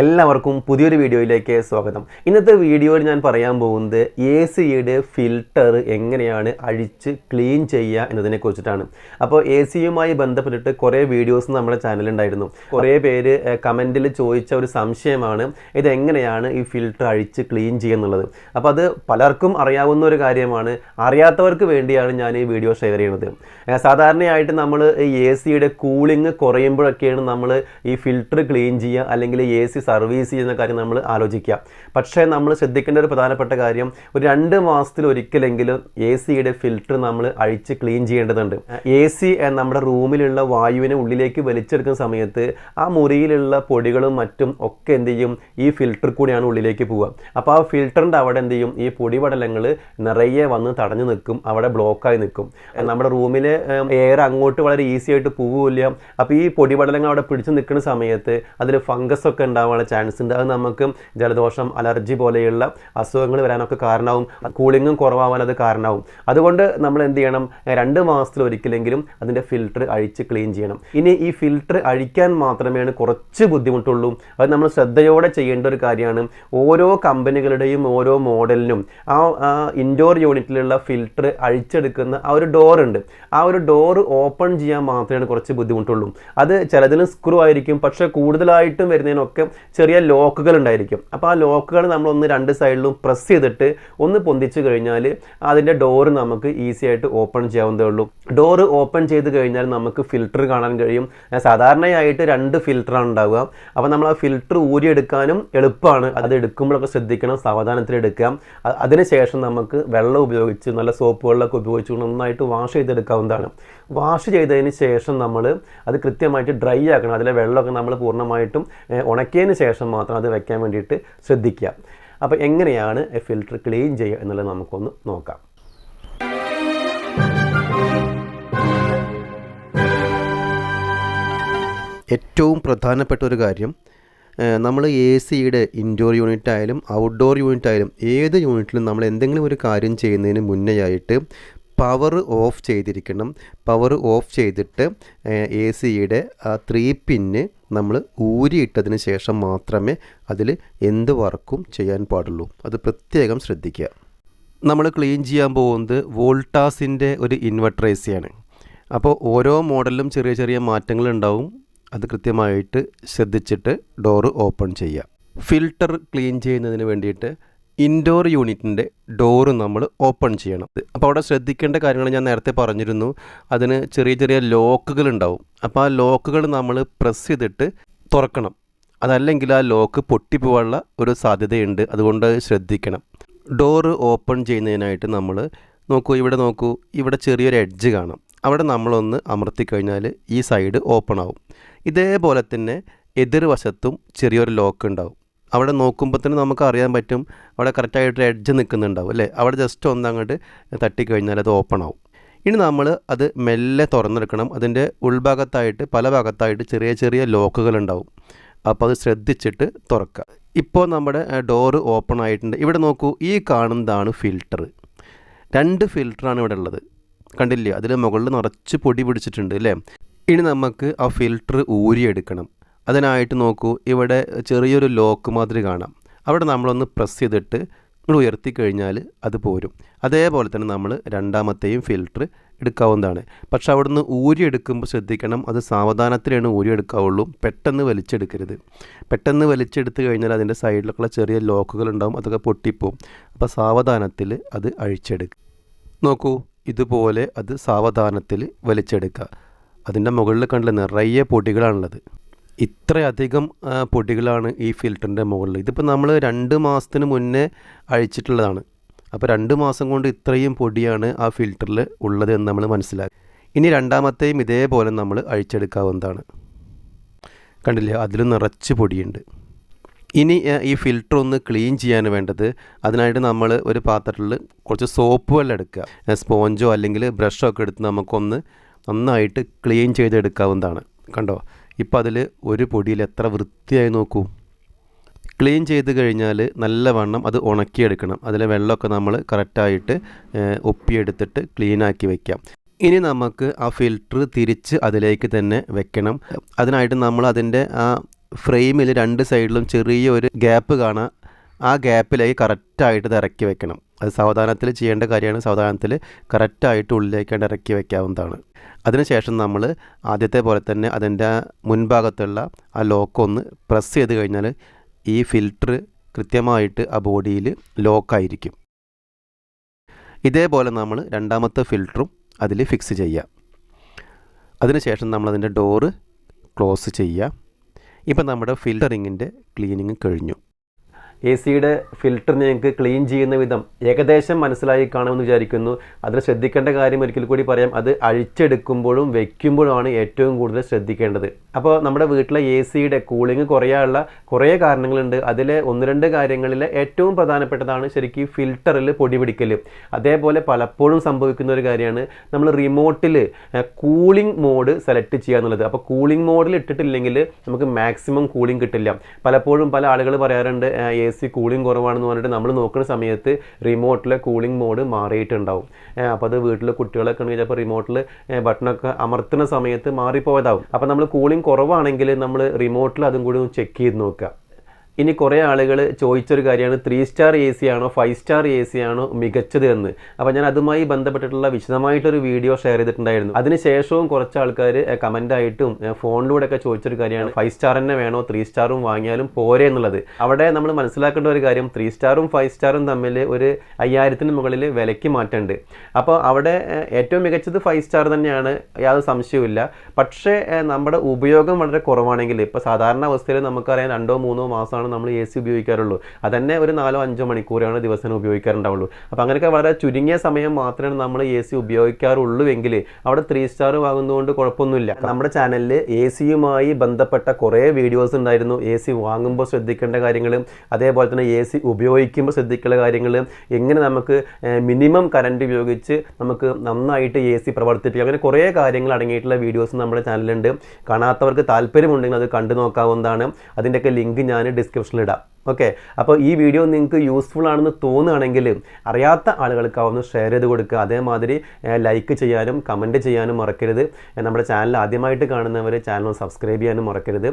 എല്ലാവർക്കും പുതിയൊരു വീഡിയോയിലേക്ക് സ്വാഗതം. ഇന്നത്തെ വീഡിയോയിൽ ഞാൻ പറയാൻ പോകുന്നത് എ സിയുടെ ഫിൽട്ടർ എങ്ങനെയാണ് അഴിച്ച് ക്ലീൻ ചെയ്യുക എന്നതിനെ കുറിച്ചിട്ടാണ് അപ്പോൾ എ സിയുമായി ബന്ധപ്പെട്ടിട്ട് കുറേ വീഡിയോസ് നമ്മുടെ ചാനലുണ്ടായിരുന്നു കുറേ പേര് കമന്റിൽ ചോദിച്ച ഒരു സംശയമാണ് ഇതെങ്ങനെയാണ് ഈ ഫിൽട്ടർ അഴിച്ച് ക്ലീൻ ചെയ്യുന്നുള്ളത് അപ്പോൾ അത് പലർക്കും അറിയാവുന്ന ഒരു കാര്യമാണ്. അറിയാത്തവർക്ക് വേണ്ടിയാണ് ഞാൻ ഈ വീഡിയോ ഷെയർ ചെയ്യുന്നത്. സാധാരണയായിട്ട് നമ്മൾ എ സിയുടെ കൂളിംഗ് കുറയുമ്പോഴൊക്കെയാണ് നമ്മൾ ഈ ഫിൽട്ടർ ക്ലീൻ ചെയ്യുക അല്ലെങ്കിൽ എ സി സർവീസ് ചെയ്യുന്ന കാര്യം നമ്മൾ ആലോചിക്കുക. പക്ഷേ നമ്മൾ ശ്രദ്ധിക്കേണ്ട ഒരു പ്രധാനപ്പെട്ട കാര്യം ഒരു രണ്ട് മാസത്തിൽ ഒരിക്കലെങ്കിലും എ സിയുടെ ഫിൽറ്റർ നമ്മൾ അഴിച്ച് ക്ലീൻ ചെയ്യേണ്ടതുണ്ട്. എ സി നമ്മുടെ റൂമിലുള്ള വായുവിനെ ഉള്ളിലേക്ക് വലിച്ചെടുക്കുന്ന സമയത്ത് ആ മുറിയിലുള്ള പൊടികളും മറ്റും ഒക്കെ എന്ത് ചെയ്യും? ഈ ഫിൽട്ടർ കൂടിയാണ് ഉള്ളിലേക്ക് പോവുക. അപ്പോൾ ആ ഫിൽറ്ററിന്റെ അവിടെ എന്ത് ചെയ്യും? ഈ പൊടിപടലങ്ങൾ നിറയെ വന്ന് തടഞ്ഞു നിൽക്കും. അവിടെ ബ്ലോക്കായി നിൽക്കും. നമ്മുടെ റൂമിലെ എയർ അങ്ങോട്ട് വളരെ ഈസി ആയിട്ട് പോവില്ല അപ്പോൾ ഈ പൊടിപടലങ്ങൾ അവിടെ പിടിച്ചു നിൽക്കുന്ന സമയത്ത് അതിൽ ഫംഗസ് ഒക്കെ ഉണ്ടാവാനുള്ള ചാൻസ് ഉണ്ട്. അത് നമുക്ക് ജലദോഷം അലർജി പോലെയുള്ള അസുഖങ്ങൾ വരാനൊക്കെ കാരണമാവും. കൂളിങ്ങും കുറവാവാൻ അത് കാരണമാവും. അതുകൊണ്ട് നമ്മൾ എന്ത് ചെയ്യണം? രണ്ട് മാസത്തിൽ ഒരിക്കലെങ്കിലും അതിന്റെ ഫിൽറ്റർ അഴിച്ച് ക്ലീൻ ചെയ്യണം. ഇനി ഈ ഫിൽറ്റർ അഴിക്കാൻ മാത്രമേ കുറച്ച് ബുദ്ധിമുട്ടുള്ളൂ. അത് നമ്മൾ ശ്രദ്ധയോടെ ചെയ്യേണ്ട ഒരു കാര്യമാണ്. ഓരോ കമ്പനികളുടെയും ഓരോ മോഡലിനും ആ ഇൻഡോർ യൂണിറ്റിലുള്ള ഫിൽറ്റർ അഴിച്ചെടുക്കുന്ന ആ ഒരു ഡോർ ഉണ്ട്. ആ ഒരു ഡോർ ഓപ്പൺ ചെയ്യാൻ മാത്രമേ കുറച്ച് ബുദ്ധിമുട്ടുള്ളൂ. അത് ചിലതിലും സ്ക്രൂ ആയിരിക്കും. പക്ഷേ കൂടുതലായിട്ടും വരുന്നതിനൊക്കെ ചെറിയ ലോക്കുകൾ ഉണ്ടായിരിക്കും. അപ്പോൾ ആ ലോക്കുകൾ നമ്മൾ ഒന്ന് രണ്ട് സൈഡിലും പ്രസ് ചെയ്തിട്ട് ഒന്ന് പൊന്തിച്ചു കഴിഞ്ഞാൽ അതിന്റെ ഡോറ് നമുക്ക് ഈസി ആയിട്ട് ഓപ്പൺ ചെയ്യാവുന്നതേ ഉള്ളൂ. ഡോറ് ഓപ്പൺ ചെയ്ത് കഴിഞ്ഞാൽ നമുക്ക് ഫിൽറ്റർ കാണാൻ കഴിയും. സാധാരണയായിട്ട് രണ്ട് ഫിൽറ്ററാണ് ഉണ്ടാവുക. അപ്പോൾ നമ്മൾ ആ ഫിൽറ്റർ ഊരിയെടുക്കാനും എളുപ്പമാണ്. അത് എടുക്കുമ്പോഴൊക്കെ ശ്രദ്ധിക്കണം സാവധാനത്തിൽ എടുക്കാം അ- അതിനുശേഷം നമുക്ക് വെള്ളം ഉപയോഗിച്ച് നല്ല സോപ്പ് വെള്ളമൊക്കെ ഉപയോഗിച്ച് നന്നായിട്ട് വാഷ് ചെയ്തെടുക്കാവുന്നതാണ്. വാഷ് ചെയ്തതിന് ശേഷം നമ്മൾ അത് കൃത്യമായിട്ട് ഡ്രൈ ആക്കണം. അതിലെ വെള്ളമൊക്കെ നമ്മൾ പൂർണമായിട്ടും ഏഹ്, ഉണക്കിയതിന് ശേഷം മാത്രം അത് വെക്കാൻ വേണ്ടിയിട്ട് ശ്രദ്ധിക്കുക. അപ്പോൾ എങ്ങനെയാണ് ഫിൽറ്റർ ക്ലീൻ ചെയ്യുക എന്നുള്ളത് നമുക്കൊന്ന് നോക്കാം. ഏറ്റവും പ്രധാനപ്പെട്ട ഒരു കാര്യം നമ്മൾ എ സിയുടെ ഇൻഡോർ യൂണിറ്റ് ആയാലും ഔട്ട്ഡോർ യൂണിറ്റ് ആയാലും ഏത് യൂണിറ്റിലും നമ്മൾ എന്തെങ്കിലും ഒരു കാര്യം ചെയ്യുന്നതിന് മുന്നേയായിട്ട് പവർ ഓഫ് ചെയ്തിരിക്കണം. പവർ ഓഫ് ചെയ്തിട്ട് എ സിയുടെ ആ ത്രീ പിന്ന് നമ്മൾ ഊരിയിട്ടതിന് ശേഷം മാത്രമേ അതിൽ എന്ത് വർക്കും ചെയ്യാൻ പാടുള്ളൂ. അത് പ്രത്യേകം ശ്രദ്ധിക്കുക. നമ്മൾ ക്ലീൻ ചെയ്യാൻ പോകുന്നത് വോൾട്ടാസിന്റെ ഒരു ഇൻവെർട്ടർ എ സിയാണ് അപ്പോൾ ഓരോ മോഡലിലും ചെറിയ ചെറിയ മാറ്റങ്ങൾ ഉണ്ടാവും. അത് കൃത്യമായിട്ട് ശ്രദ്ധിച്ചിട്ട് ഡോറ് ഓപ്പൺ ചെയ്യുക. ഫിൽട്ടർ ക്ലീൻ ചെയ്യുന്നതിന് വേണ്ടിയിട്ട് ഇൻഡോർ യൂണിറ്റിന്റെ ഡോറ് നമ്മൾ ഓപ്പൺ ചെയ്യണം. അപ്പോൾ അവിടെ ശ്രദ്ധിക്കേണ്ട കാര്യങ്ങൾ ഞാൻ നേരത്തെ പറഞ്ഞിരുന്നു. അതിന് ചെറിയ ചെറിയ ലോക്കുകൾ ഉണ്ടാവും. അപ്പോൾ ആ ലോക്കുകൾ നമ്മൾ പ്രസ് ചെയ്തിട്ട് തുറക്കണം. അതല്ലെങ്കിൽ ആ ലോക്ക് പൊട്ടിപ്പോവാനുള്ള ഒരു സാധ്യതയുണ്ട്. അതുകൊണ്ട് ശ്രദ്ധിക്കണം. ഡോറ് ഓപ്പൺ ചെയ്യുന്നതിനായിട്ട് നമ്മൾ നോക്കൂ ഇവിടെ നോക്കൂ ഇവിടെ ചെറിയൊരു എഡ്ജ് കാണാം. അവിടെ നമ്മളൊന്ന് അമർത്തി കഴിഞ്ഞാൽ ഈ സൈഡ് ഓപ്പൺ ആവും. ഇതേപോലെ തന്നെ എതിർവശത്തും ചെറിയൊരു ലോക്ക് ഉണ്ടാവും. അവിടെ നോക്കുമ്പോൾ തന്നെ നമുക്ക് അറിയാൻ പറ്റും. അവിടെ കറക്റ്റായിട്ട് എഡ്ജ് നിൽക്കുന്നുണ്ടാവും അല്ലേ? അവിടെ ജസ്റ്റ് ഒന്ന് അങ്ങോട്ട് തട്ടിക്കഴിഞ്ഞാൽ അത് ഓപ്പൺ ആവും. ഇനി നമ്മൾ അത് മെല്ലെ തുറന്നെടുക്കണം. അതിന്റെ ഉൾഭാഗത്തായിട്ട് പല ഭാഗത്തായിട്ട് ചെറിയ ചെറിയ ലോക്കുകൾ ഉണ്ടാവും. അപ്പോൾ അത് ശ്രദ്ധിച്ചിട്ട് തുറക്കുക. ഇപ്പോൾ നമ്മുടെ ഡോറ് ഓപ്പൺ ആയിട്ടുണ്ട്. ഇവിടെ നോക്കൂ ഈ കാണുന്നതാണ് ഫിൽട്ടർ രണ്ട് ഫിൽറ്ററാണ് ഇവിടെ ഉള്ളത്. കണ്ടില്ലേ? അതിൽ മുകളിൽ നിറച്ച് പൊടി പിടിച്ചിട്ടുണ്ട് അല്ലേ? ഇനി നമുക്ക് ആ ഫിൽട്ടർ ഊരിയെടുക്കണം. അതിനായിട്ട് നോക്കൂ ഇവിടെ ചെറിയൊരു ലോക്ക് മാതിരി കാണാം. അവിടെ നമ്മളൊന്ന് പ്രസ് ചെയ്തിട്ട് നമ്മൾ ഉയർത്തി കഴിഞ്ഞാൽ അത് പോരും. അതേപോലെ തന്നെ നമ്മൾ രണ്ടാമത്തെയും ഫിൽറ്റർ എടുക്കാവുന്നതാണ്. പക്ഷെ അവിടുന്ന് ഊരിയെടുക്കുമ്പോൾ ശ്രദ്ധിക്കണം അത് സാവധാനത്തിലാണ് ഊരിയെടുക്കാവുള്ളൂ പെട്ടെന്ന് വലിച്ചെടുക്കരുത്. പെട്ടെന്ന് വലിച്ചെടുത്ത് കഴിഞ്ഞാൽ അതിന്റെ സൈഡിലൊക്കെയുള്ള ചെറിയ ലോക്കുകൾ ഉണ്ടാവും അതൊക്കെ പൊട്ടിപ്പോവും. അപ്പോൾ സാവധാനത്തിൽ അത് അഴിച്ചെടുക്കുക നോക്കൂ ഇതുപോലെ അത് സാവധാനത്തിൽ വലിച്ചെടുക്കുക അതിന്റെ മുകളിൽ കണ്ടില്ല നിറയെ പൊടികളാണുള്ളത്. ഇത്രയധികം പൊടികളാണ് ഈ ഫിൽറ്ററിന്റെ മുകളിൽ. ഇതിപ്പോൾ നമ്മൾ രണ്ട് മാസത്തിന് മുന്നേ അഴിച്ചിട്ടുള്ളതാണ്. അപ്പോൾ രണ്ട് മാസം കൊണ്ട് ഇത്രയും പൊടിയാണ് ആ ഫിൽറ്ററിൽ ഉള്ളത് എന്ന് നമ്മൾ മനസ്സിലാക്കി. ഇനി രണ്ടാമത്തെയും ഇതേപോലെ നമ്മൾ അഴിച്ചെടുക്കാവുന്നതാണ്. കണ്ടില്ലേ? അതിൽ നിറച്ച് പൊടിയുണ്ട്. ഇനി ഈ ഫിൽറ്റർ ഒന്ന് ക്ലീൻ ചെയ്യാൻ വേണ്ടത്. അതിനായിട്ട് നമ്മൾ ഒരു പാത്രത്തിൽ കുറച്ച് സോപ്പ് വെള്ളം എടുക്കുക. സ്പോഞ്ചോ അല്ലെങ്കിൽ ബ്രഷോ ഒക്കെ എടുത്ത് നമുക്കൊന്ന് നന്നായിട്ട് ക്ലീൻ ചെയ്തെടുക്കാവുന്നതാണ്. കണ്ടോ? ഇപ്പോൾ അതിൽ ഒരു പൊടിയിൽ എത്ര വൃത്തിയായി നോക്കൂ. ക്ലീൻ ചെയ്ത് കഴിഞ്ഞാൽ നല്ലവണ്ണം അത് ഉണക്കിയെടുക്കണം. അതിലെ വെള്ളമൊക്കെ നമ്മൾ കറക്റ്റായിട്ട് ഒപ്പിയെടുത്തിട്ട് ക്ലീനാക്കി വയ്ക്കാം ഇനി നമുക്ക് ആ ഫിൽറ്റർ തിരിച്ച് അതിലേക്ക് തന്നെ വെക്കണം. അതിനായിട്ട് നമ്മൾ അതിന്റെ ആ ഫ്രെയിമിൽ രണ്ട് സൈഡിലും ചെറിയൊരു ഗ്യാപ്പ് കാണാം. ആ ഗ്യാപ്പിലേക്ക് കറക്റ്റായിട്ട് ഇറക്കി വെക്കണം. അത് സാവധാനത്തിൽ ചെയ്യേണ്ട കാര്യമാണ്. സാവധാനത്തിൽ കറക്റ്റായിട്ട് ഉള്ളിലേക്ക് ഇറക്കി വെക്കാവുന്നതാണ്. അതിനുശേഷം നമ്മൾ ആദ്യത്തെ പോലെ തന്നെ അതിന്റെ മുൻഭാഗത്തുള്ള ആ ലോക്കൊന്ന് പ്രസ് ചെയ്ത് കഴിഞ്ഞാൽ ഈ ഫിൽറ്റർ കൃത്യമായിട്ട് ആ ബോഡിയിൽ ലോക്കായിരിക്കും. ഇതേപോലെ നമ്മൾ രണ്ടാമത്തെ ഫിൽറ്ററും അതിൽ ഫിക്സ് ചെയ്യാം അതിനുശേഷം നമ്മളതിന്റെ ഡോറ് ക്ലോസ് ചെയ്യുക. ഇപ്പം നമ്മുടെ ഫിൽറ്ററിങ്ങിന്റെ ക്ലീനിങ് കഴിഞ്ഞു. എ സിയുടെ ഫിൽറ്ററിനെ ഞങ്ങൾക്ക് ക്ലീൻ ചെയ്യുന്ന വിധം ഏകദേശം മനസ്സിലായി കാണുമെന്ന് വിചാരിക്കുന്നു. അതിൽ ശ്രദ്ധിക്കേണ്ട കാര്യം ഒരിക്കൽ കൂടി പറയാം. അത് അഴിച്ചെടുക്കുമ്പോഴും വയ്ക്കുമ്പോഴുമാണ് ഏറ്റവും കൂടുതൽ ശ്രദ്ധിക്കേണ്ടത്. അപ്പോൾ നമ്മുടെ വീട്ടിലെ എ സിയുടെ കൂളിംഗ് കുറയാനുള്ള കുറേ കാരണങ്ങളുണ്ട്. അതിലെ ഒന്ന് രണ്ട് കാര്യങ്ങളിൽ ഏറ്റവും പ്രധാനപ്പെട്ടതാണ് ശരിക്കും ഫിൽറ്ററിൽ പൊടി പിടിക്കൽ അതേപോലെ പലപ്പോഴും സംഭവിക്കുന്ന ഒരു കാര്യമാണ് നമ്മൾ റിമോട്ടിൽ കൂളിംഗ് മോഡ് സെലക്ട് ചെയ്യുക എന്നുള്ളത്. അപ്പോൾ കൂളിംഗ് മോഡിൽ ഇട്ടിട്ടില്ലെങ്കിൽ നമുക്ക് മാക്സിമം കൂളിംഗ് കിട്ടില്ല. പലപ്പോഴും പല ആളുകൾ പറയാറുണ്ട് എ സി കൂളിംഗ് കുറവാണെന്ന് പറഞ്ഞിട്ട് നമ്മൾ നോക്കുന്ന സമയത്ത് റിമോട്ടിലെ കൂളിംഗ് മോഡ് മാറിയിട്ടുണ്ടാവും. അപ്പോൾ അത് വീട്ടിലെ കുട്ടികളൊക്കെ ഉണ്ടെങ്കിൽ ചിലപ്പോൾ റിമോട്ടിൽ ബട്ടണൊക്കെ അമർത്തുന്ന സമയത്ത് മാറിപ്പോയതാവും. അപ്പോൾ നമ്മൾ കൂളിംഗ് കുറവാണെങ്കിൽ നമ്മൾ റിമോട്ടിൽ അതും കൂടി ഒന്ന് ചെക്ക് ചെയ്ത് നോക്കുക. ഇനി കുറേ ആളുകൾ ചോദിച്ചൊരു കാര്യമാണ് ത്രീ സ്റ്റാർ എ സി ആണോ ഫൈവ് സ്റ്റാർ എ സി ആണോ മികച്ചത് എന്ന്. അപ്പോൾ ഞാൻ അതുമായി ബന്ധപ്പെട്ടിട്ടുള്ള വിശദമായിട്ടൊരു വീഡിയോ ഷെയർ ചെയ്തിട്ടുണ്ടായിരുന്നു. അതിനുശേഷവും കുറച്ച് ആൾക്കാർ കമന്റായിട്ടും ഫോണിലൂടെ ഒക്കെ ചോദിച്ചൊരു കാര്യമാണ് ഫൈവ് സ്റ്റാർ തന്നെ വേണോ ത്രീ സ്റ്റാറും വാങ്ങിയാലും പോരെ എന്നുള്ളത്. അവിടെ നമ്മൾ മനസ്സിലാക്കേണ്ട ഒരു കാര്യം ത്രീ സ്റ്റാറും ഫൈവ് സ്റ്റാറും തമ്മിൽ ഒരു അയ്യായിരത്തിന് മുകളിൽ വിലയ്ക്ക് മാറ്റമുണ്ട്. അപ്പോൾ അവിടെ ഏറ്റവും മികച്ചത് ഫൈവ് സ്റ്റാർ തന്നെയാണ് യാതൊരു സംശയവുമില്ല. പക്ഷേ നമ്മുടെ ഉപയോഗം വളരെ കുറവാണെങ്കിൽ ഇപ്പോൾ സാധാരണ അവസ്ഥയിൽ നമുക്കറിയാം രണ്ടോ മൂന്നോ മാസമാണ് നമ്മൾ എ സി ഉപയോഗിക്കാറുള്ളൂ. അതന്നെ ഒരു നാലോ അഞ്ചോ മണിക്കൂറാണ് ദിവസം ഉപയോഗിക്കാറുണ്ടാവുള്ളൂ. അപ്പോൾ അങ്ങനെയൊക്കെ വളരെ ചുരുങ്ങിയ സമയം മാത്രമേ നമ്മൾ എ സി ഉപയോഗിക്കാറുള്ളൂ എങ്കിൽ അവിടെ ത്രീ സ്റ്റാർ വാങ്ങുന്നതുകൊണ്ട് കുഴപ്പമൊന്നുമില്ല. നമ്മുടെ ചാനലിൽ എ സിയുമായി ബന്ധപ്പെട്ട കുറേ വീഡിയോസ് ഉണ്ടായിരുന്നു. എ സി വാങ്ങുമ്പോൾ ശ്രദ്ധിക്കേണ്ട കാര്യങ്ങളും അതേപോലെ തന്നെ എ സി ഉപയോഗിക്കുമ്പോൾ ശ്രദ്ധിക്കേണ്ട കാര്യങ്ങൾ എങ്ങനെ നമുക്ക് മിനിമം കറണ്ട് ഉപയോഗിച്ച് നമുക്ക് നന്നായിട്ട് എ സി പ്രവർത്തിപ്പിക്കാം. അങ്ങനെ കുറേ കാര്യങ്ങൾ അടങ്ങിയിട്ടുള്ള വീഡിയോസ് നമ്മുടെ ചാനലുണ്ട് കാണാത്തവർക്ക് താല്പര്യമുണ്ടെങ്കിൽ അത് കണ്ടു നോക്കാവുന്നതാണ്. അതിന്റെയൊക്കെ ലിങ്ക് ഞാൻ ഡിസ്ക്രിപ്ഷനിൽ ഇടാം. ഓക്കെ അപ്പോൾ ഈ വീഡിയോ നിങ്ങൾക്ക് യൂസ്ഫുൾ ആണെന്ന് തോന്നുകയാണെങ്കിൽ അറിയാത്ത ആളുകൾക്കാവുന്ന ഷെയർ ചെയ്ത് കൊടുക്കുക. അതേമാതിരി ലൈക്ക് ചെയ്യാനും കമന്റ് ചെയ്യാനും മറക്കരുത്. നമ്മുടെ ചാനൽ ആദ്യമായിട്ട് കാണുന്നവർ ചാനൽ സബ്സ്ക്രൈബ് ചെയ്യാനും മറക്കരുത്.